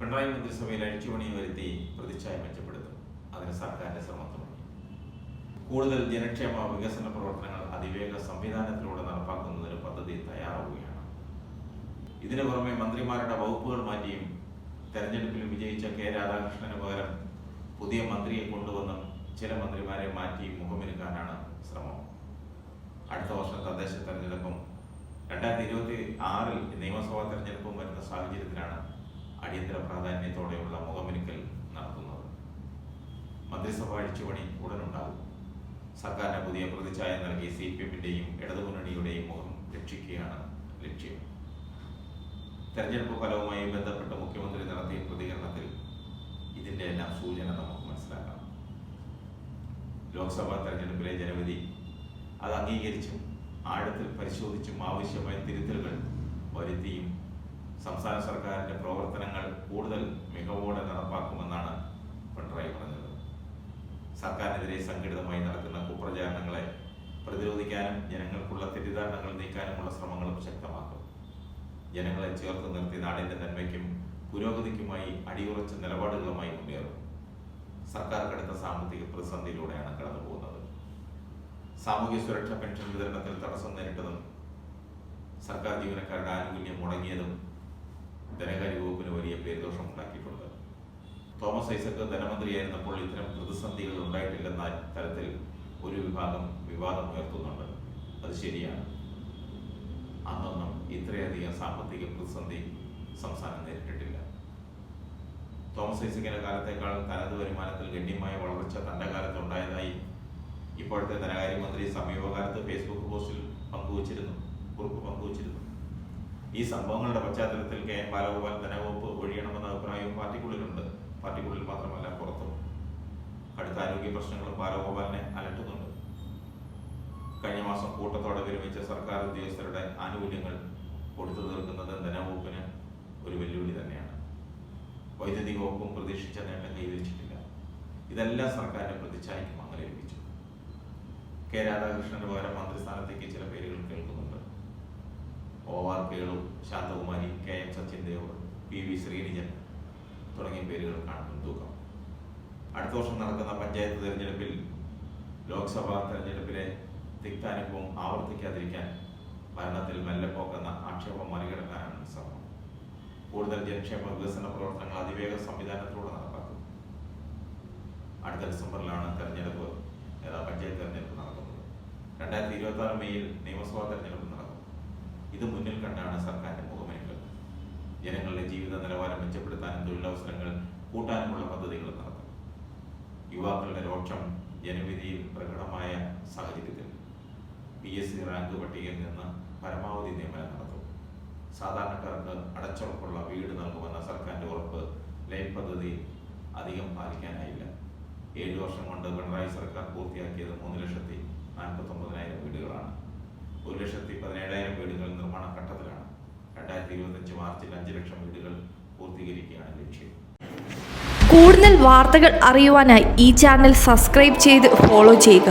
പിണറായി മന്ത്രിസഭയിൽ അഴിച്ചുപണി വരുത്തി പ്രതിച്ഛായ മെച്ചപ്പെടുത്തും. അതിന് സർക്കാരിന്റെ ശ്രമം തുടങ്ങി. കൂടുതൽ ജനക്ഷേമ വികസന പ്രവർത്തനങ്ങൾ അതിവേഗ സംവിധാനത്തിലൂടെ നടപ്പാക്കുന്നതിന് പദ്ധതി തയ്യാറാവുകയാണ്. ഇതിനു പുറമെ മന്ത്രിമാരുടെ വകുപ്പുകൾ മാറ്റിയും തെരഞ്ഞെടുപ്പിൽ വിജയിച്ച കെ രാധാകൃഷ്ണന് പകരം പുതിയ മന്ത്രിയെ കൊണ്ടുവന്നും ചില മന്ത്രിമാരെ മാറ്റി മുഖമിരുക്കാനാണ് ശ്രമം. അടുത്ത വർഷം തദ്ദേശ തെരഞ്ഞെടുപ്പും രണ്ടായിരത്തി ഇരുപത്തി ആറിൽ നിയമസഭാ തെരഞ്ഞെടുപ്പും വരുന്ന സാഹചര്യത്തിലാണ് അടിയന്തര പ്രാധാന്യത്തോടെയുള്ള മുഖമിനുക്കൽ നടത്തുന്നത്. മന്ത്രിസഭ അഴിച്ചുപണി ഉടനുണ്ടാകും. സർക്കാരിന് പുതിയ പ്രതിച്ഛായ നൽകി സി പി എമ്മിന്റെയും ഇടതുമുന്നണിയുടെയും മുഖം രക്ഷിക്കുകയാണ് ലക്ഷ്യം. തെരഞ്ഞെടുപ്പ് ഫലവുമായി ബന്ധപ്പെട്ട് മുഖ്യമന്ത്രി നടത്തിയ പ്രതികരണത്തിൽ ഇതിന്റെ എല്ലാം സൂചന നമുക്ക് മനസ്സിലാക്കാം. ലോക്സഭാ തെരഞ്ഞെടുപ്പിലെ ജനവിധി അത് അംഗീകരിച്ചും ആഴത്തിൽ പരിശോധിച്ചും ആവശ്യമായ തിരുത്തലുകൾ വരുത്തിയും സംസ്ഥാന സർക്കാരിന്റെ പ്രവർത്തനങ്ങൾ കൂടുതൽ മികവോടെ നടപ്പാക്കുമെന്നാണ് പിണറായി പറഞ്ഞത്. സർക്കാരിനെതിരെ സംഘടിതമായി നടക്കുന്ന കുപ്രചാരണങ്ങളെ പ്രതിരോധിക്കാനും ജനങ്ങൾക്കുള്ള തെറ്റിദ്ധാരണകൾ നീക്കാനുമുള്ള ശ്രമങ്ങളും ശക്തമാക്കും. ജനങ്ങളെ ചേർത്ത് നിർത്തി നാടിന്റെ നന്മയ്ക്കും പുരോഗതിക്കുമായി അടിയുറച്ച നിലപാടുകളുമായി മുന്നേറും. സർക്കാർ കടുത്ത സാമ്പത്തിക പ്രതിസന്ധിയിലൂടെയാണ് കടന്നു പോകുന്നത് സാമൂഹ്യ സുരക്ഷാ പെൻഷൻ വിതരണത്തിൽ തടസ്സം നേരിട്ടതും സർക്കാർ ജീവനക്കാരുടെ ആനുകൂല്യം മുടങ്ങിയതും ധനകാര്യ വകുപ്പിന് വലിയ പേരുദോഷം ഉണ്ടാക്കിയിട്ടുണ്ട് തോമസ് ഐസക്ക് ധനമന്ത്രിയായിരുന്നപ്പോൾ ഇത്തരം പ്രതിസന്ധികൾ ഉണ്ടായിട്ടില്ലെന്ന തരത്തിൽ ഒരു വിഭാഗം വിവാദം ഉയർത്തുന്നുണ്ട്. അത് ശരിയാണ്. അന്നൊന്നും ഇത്രയധികം സാമ്പത്തിക പ്രതിസന്ധി സംസ്ഥാനം നേരിട്ടിട്ടില്ല. തോമസ് ഐസക്കിന്റെ കാലത്തേക്കാൾ തനത് വരുമാനത്തിൽ ഗണ്യമായ വളർച്ച തന്റെ കാലത്ത് ഉണ്ടായതായി ഇപ്പോഴത്തെ ധനകാര്യമന്ത്രി സമീപകാലത്ത് ഫേസ്ബുക്ക് പോസ്റ്റിൽ പങ്കുവച്ചിരുന്നു കുറിപ്പ് പങ്കുവച്ചിരുന്നു. ഈ സംഭവങ്ങളുടെ പശ്ചാത്തലത്തിൽ കെ എൻ ബാലഗോപാൽ ധനവകുപ്പ് ഒഴിയണമെന്ന അഭിപ്രായവും പാർട്ടിക്കുള്ളിലുണ്ട്. പാർട്ടിക്കുള്ളിൽ മാത്രമല്ല പുറത്തും. കടുത്ത ആരോഗ്യ പ്രശ്നങ്ങളും ബാലഗോപാലിനെ അലട്ടുന്നുണ്ട്. കഴിഞ്ഞ മാസം കൂട്ടത്തോടെ വിരമിച്ച സർക്കാർ ഉദ്യോഗസ്ഥരുടെ ആനുകൂല്യങ്ങൾ കൊടുത്തു തീർക്കുന്നത് ധനവകുപ്പിന് ഒരു വെല്ലുവിളി തന്നെയാണ്. വൈദ്യുതി വകുപ്പും പ്രതീക്ഷിച്ച നേട്ടം കൈവരിച്ചിട്ടില്ല. ഇതെല്ലാം സർക്കാരിന്റെ പ്രതിച്ഛായക്ക് മങ്ങലേൽപ്പിച്ചു കെ രാധാകൃഷ്ണന് പകരം മന്ത്രിസ്ഥാനത്തേക്ക് ചില പേരുകൾ കേൾക്കുന്നുണ്ട്. O R Santhakumari K M Sachin Dev P V Sreenijan തുടങ്ങിയ പേരുകൾ കാണുന്നു. മുൻതൂക്കം അടുത്ത വർഷം നടക്കുന്ന പഞ്ചായത്ത് തെരഞ്ഞെടുപ്പിൽ ലോക്സഭാ തെരഞ്ഞെടുപ്പിലെ തിക്താനുഭവം ആവർത്തിക്കാതിരിക്കാൻ ഭരണത്തിൽ മെല്ലെപ്പോക്കെന്ന ആക്ഷേപം മറികടക്കാനാണ് ശ്രമം. കൂടുതൽ ജനക്ഷേമ വികസന പ്രവർത്തനങ്ങൾ അതിവേഗ സംവിധാനത്തിലൂടെ നടപ്പാക്കും. അടുത്ത ഡിസംബറിലാണ് തെരഞ്ഞെടുപ്പ് പഞ്ചായത്ത് തെരഞ്ഞെടുപ്പ് നടക്കുന്നത്. രണ്ടായിരത്തി ഇരുപത്തി ആറ് മെയ്യിൽ നിയമസഭാ തെരഞ്ഞെടുപ്പ് ഇത് മുന്നിൽ കണ്ടാണ് സർക്കാരിന്റെ മുഖമേറ്റത് ജനങ്ങളുടെ ജീവിത നിലവാരം മെച്ചപ്പെടുത്താനും തൊഴിലവസരങ്ങൾ കൂട്ടാനുമുള്ള പദ്ധതികൾ നടത്തും യുവാക്കളുടെ രോക്ഷം ജനവിധിയിൽ പ്രകടമായ സാഹചര്യത്തിൽ പി എസ് സി റാങ്ക് പട്ടികയിൽ നിന്ന് പരമാവധി നിയമനം നടത്തും. സാധാരണക്കാർക്ക് അടച്ചുറപ്പുള്ള വീട് നൽകുമെന്ന സർക്കാരിന്റെ ഉറപ്പ് ലൈഫ് പദ്ധതി അധികം പാലിക്കാനായില്ല. ഏഴു വർഷം കൊണ്ട് പിണറായി സർക്കാർ പൂർത്തിയാക്കിയത് മൂന്ന് ലക്ഷത്തി നാൽപ്പത്തി ഒമ്പതിനായിരം വീടുകളാണ്. ഒരു ലക്ഷത്തി പതിനേഴായിരം വീടുകൾ നിർമ്മാണ ഘട്ടത്തിലാണ് രണ്ടായിരത്തി ഇരുപത്തഞ്ച് മാർച്ചിൽ അഞ്ച് ലക്ഷം വീടുകൾ പൂർത്തീകരിക്കുകയാണ് ലക്ഷ്യം. കൂടുതൽ വാർത്തകൾ അറിയുവാനായി ഈ ചാനൽ സബ്സ്ക്രൈബ് ചെയ്ത് ഫോളോ ചെയ്യുക.